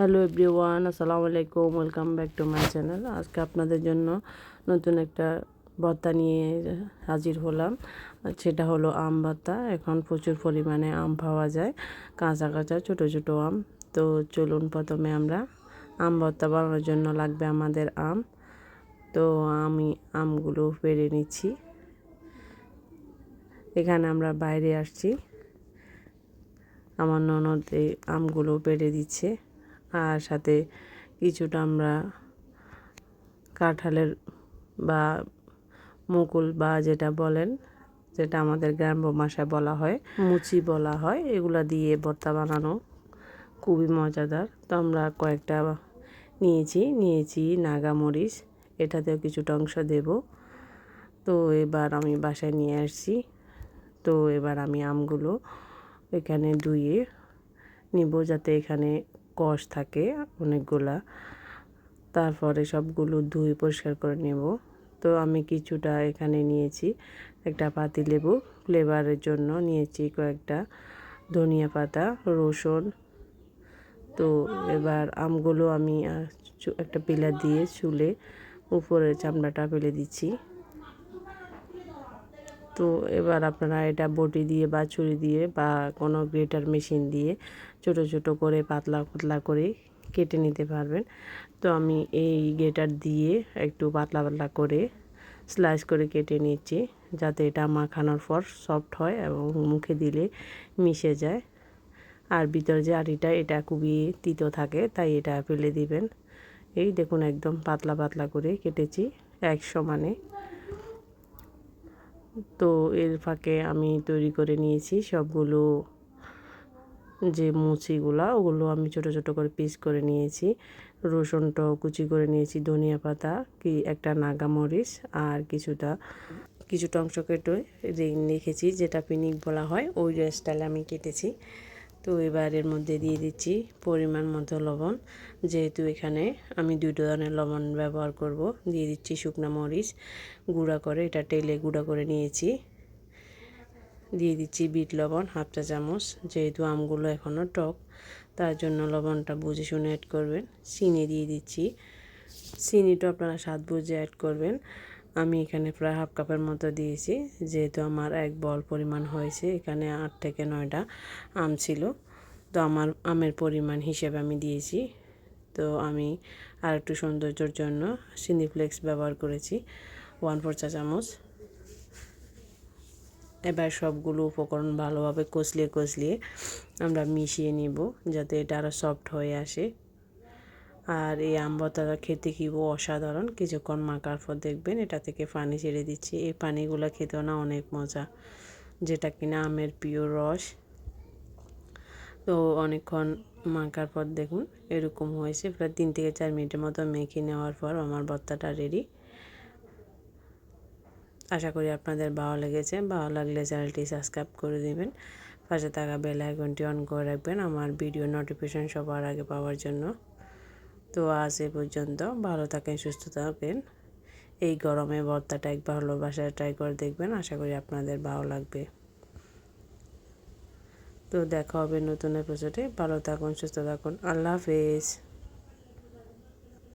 Hello everyone আসসালামু আলাইকুম welcome back to my channel আজকে আপনাদের জন্য নতুন একটা ভর্তা নিয়ে হাজির হলাম। সেটা হলো আম ভর্তা। এখন প্রচুর পরিমাণে আম পাওয়া যায়, কাঁচা কাঁচা, ছোটো ছোটো আম। তো চলুন প্রথমে আমরা আম ভর্তা বানানোর জন্য লাগবে আমাদের আম। তো আমি আমগুলো পেরে নিচ্ছি। এখানে আমরা বাইরে আসছি। আমার ননদ এই আমগুলো পেরে দিচ্ছে। আর সাথে কিছুটা আমরা কাঁঠালের বা মুকুল বা যেটা বলেন, যেটা আমাদের গ্রাম্য ভাষায় বলা হয়, মুচি বলা হয়, এগুলা দিয়ে ভর্তা বানানো খুবই মজাদার। তো আমরা কয়েকটা নিয়েছি নিয়েছি নাগামরিচ, এটাতেও কিছুটা অংশ দেব। তো এবার আমি বাসায় নিয়ে আসছি। তো এবার আমি আমগুলো এখানে ধুয়ে নিব যাতে এখানে কষ থাকে অনেকগুলা। তারপরে সবগুলো ধুয়ে পরিষ্কার করে নেব। তো আমি কিছুটা এখানে নিয়েছি একটা পাতি লেবু। ফ্লেভারের জন্য নিয়েছি কয়েকটা ধনিয়া পাতা, রসুন। তো এবার আমগুলো আমি একটা পিলার দিয়ে চুলে উপরে চামড়াটা ফেলে দিচ্ছি। তো এবার আপনারা এটা বটি দিয়ে বা ছুরি দিয়ে বা কোনো গ্রেটার মেশিন দিয়ে ছোট ছোট করে পাতলা পাতলা করে কেটে নিতে পারবেন। তো আমি এই গ্রেটার দিয়ে একটু পাতলা পাতলা করে স্লাইস করে কেটে নিচ্ছি যাতে এটা মাখানোর পর সফট হয় এবং মুখে দিলে মিশে যায়। আর ভিতর যে আটিটা, এটা খুবই তিতো থাকে, তাই এটা ফেলে দিবেন। এই দেখুন একদম পাতলা পাতলা করে কেটেছি এক সমানে তো এর ফাঁকে আমি তৈরি করে নিয়েছি সবগুলো যে মুচিগুলা, ওগুলো আমি ছোট ছোট করে পিস করে নিয়েছি। রসুনটাও কুচি করে নিয়েছি, ধনিয়া পাতা, কি একটা নাগা মরিচ আর কিছুটা কিছুটা অংশ কেটে রেখেছি, যেটা পিনিক বলা হয়, ওই স্টাইলে আমি কেটেছি। তো এবার এর মধ্যে দিয়ে দিচ্ছি পরিমাণ মতো লবণ। যেহেতু এখানে আমি দুটো ধরনের লবণ ব্যবহার করব, দিয়ে দিচ্ছি শুকনো মরিচ, গুঁড়া করে, এটা টেলে গুঁড়া করে নিয়েছি। দিয়ে দিচ্ছি বিট লবণ, হাফ চা চামচ, যেহেতু আমগুলো এখনও টক, তার জন্য লবণটা বুঝে শুনে অ্যাড করবেন। চিনি দিয়ে দিচ্ছি। চিনিটা আপনারা স্বাদ বুঝে অ্যাড করবেন। আমি এখানে প্রায় হাফ কাপের মতো দিয়েছি। যেহেতু আমার এক বল পরিমাণ হয়েছে, এখানে আট থেকে নয়টা আম ছিল। তো আমার আমের পরিমাণ হিসেবে আমি দিয়েছি। তো আমি আর একটু সৌন্দর্যের জন্য সিনিফ্লেক্স ব্যবহার করেছি, ওয়ান ফোর চা চামচ। এবার সবগুলো উপকরণ ভালোভাবে কষলিয়ে কষলিয়ে আমরা মিশিয়ে নিব, যাতে এটা আরও সফট হয়ে আসে। আর এই আম ভর্তাটা খেতে কি অসাধারণ? কিছুক্ষণ মাখার পর দেখবেন এটা থেকে পানি ছেড়ে দিচ্ছি। এই পানিগুলো খেতেও না অনেক মজা, যেটা কিনা আমের প্রিয় রস। তো অনেকক্ষণ মাখার পর দেখুন, এরকম হয়েছে। প্রায় তিন থেকে চার মিনিটের মতো মেখে নেওয়ার পর আমার ভর্তাটা রেডি আশা করি আপনাদের ভালো লেগেছে। ভালো লাগলে চ্যানেলটি সাবস্ক্রাইব করে দেবেন। পাশে থাকা বেল আইকনটি অন করে রাখবেন। আমার ভিডিও নোটিফিকেশন সবার আগে পাওয়ার জন্য। তো আজ এ পর্যন্ত। ভালো থাকেন, সুস্থ থাকেন। এই গরমে ভর্তাটা একবার হলো বাসায় ট্রাই করে দেখবেন, আশা করি আপনাদের ভালো লাগবে। তো দেখা হবে নতুন এপিসোডে ভালো থাকুন, সুস্থ থাকুন। আল্লাহ হাফেজ।